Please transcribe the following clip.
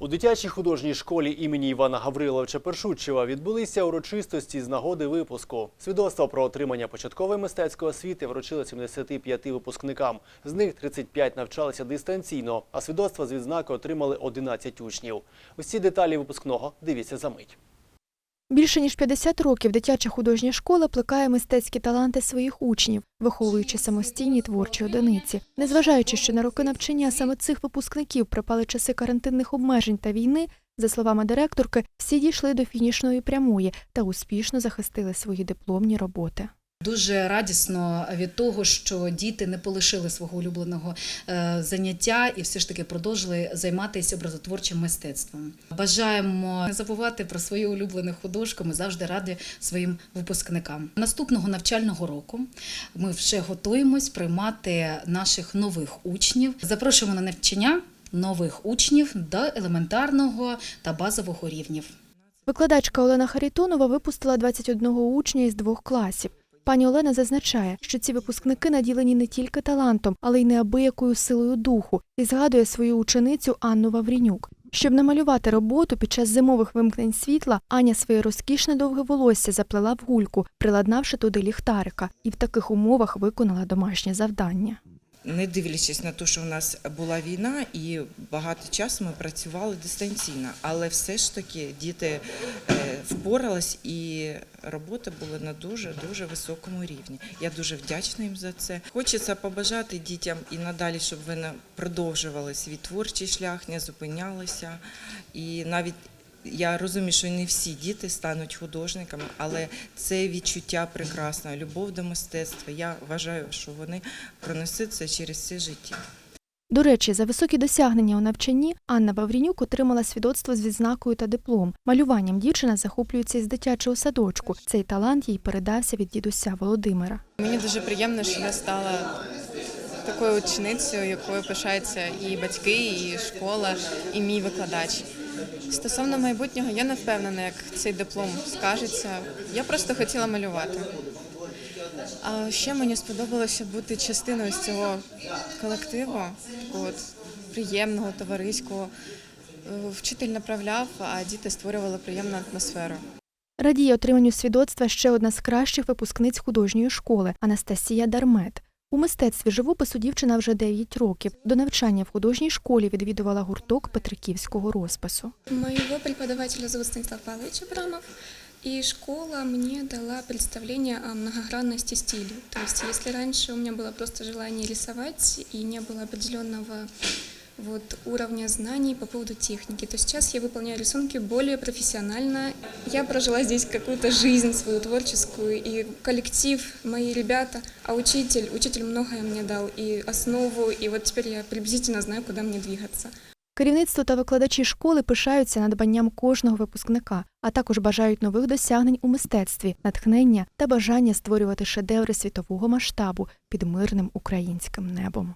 У дитячій художній школі імені Івана Гавриловича Першучева відбулися урочистості з нагоди випуску. Свідоцтво про отримання початкової мистецької освіти вручили 75 випускникам. З них 35 навчалися дистанційно, а свідоцтва з відзнакою отримали 11 учнів. Усі деталі випускного дивіться за мить. Більше ніж 50 років дитяча художня школа плекає мистецькі таланти своїх учнів, виховуючи самостійні творчі одиниці. Незважаючи, що на роки навчання саме цих випускників припали часи карантинних обмежень та війни, за словами директорки, всі дійшли до фінішної прямої та успішно захистили свої дипломні роботи. Дуже радісно від того, що діти не полишили свого улюбленого е, заняття і все ж таки продовжили займатися образотворчим мистецтвом. Бажаємо не забувати про свою улюблену художку. Ми завжди раді своїм випускникам. Наступного навчального року ми вже готуємось приймати наших нових учнів. Запрошуємо на навчання нових учнів до елементарного та базового рівнів. Викладачка Олена Харитонова випустила 21 учня із двох класів. Пані Олена зазначає, що ці випускники наділені не тільки талантом, але й неабиякою силою духу, і згадує свою ученицю Анну Ваврінюк. Щоб намалювати роботу під час зимових вимкнень світла, Аня своє розкішне довге волосся заплела в гульку, приладнавши туди ліхтарика, і в таких умовах виконала домашнє завдання. Не дивлячись на те, що в нас була війна, і багато часу ми працювали дистанційно, але все ж таки діти е, впорались і роботи були на дуже дуже високому рівні. Я дуже вдячна їм за це. Хочеться побажати дітям і надалі, щоб вони продовжували свій творчий шлях, не зупинялися. І навіть я розумію, що не всі діти стануть художниками, але це відчуття прекрасне, любов до мистецтва. Я вважаю, що вони пронесуть це через все життя. До речі, за високі досягнення у навчанні Анна Ваврінюк отримала свідоцтво з відзнакою та диплом. Малюванням дівчина захоплюється із дитячого садочку. Цей талант їй передався від дідуся Володимира. Мені дуже приємно, що я стала такою ученицею, якою пишаються і батьки, і школа, і мій викладач. Стосовно майбутнього, я не впевнена, як цей диплом скажеться. Я просто хотіла малювати. А ще мені сподобалося бути частиною з цього колективу, такого от приємного, товариського. Е, Вчитель направляв, а діти створювали приємну атмосферу. Радіє отриманню свідоцтва ще одна з кращих випускниць художньої школи Анастасія Дармет. У мистецтві живопису дівчина вже 9 років. До навчання в художній школі відвідувала гурток петриківського розпису. Моєго преподавателя зовут Станислав Павлович Абрамов, и школа мне дала представление о многогранности стилей. То есть, если раньше у меня было просто желание рисовать и не было определенного вот, уровня знаний по поводу техники, то сейчас я выполняю рисунки более профессионально. Я прожила здесь какую-то жизнь свою творческую, и коллектив, мои ребята, а учитель, учитель многое мне дал, и основу, и вот теперь я приблизительно знаю, куда мне двигаться. Керівництво та викладачі школи пишаються надбанням кожного випускника, а також бажають нових досягнень у мистецтві, натхнення та бажання створювати шедеври світового масштабу під мирним українським небом.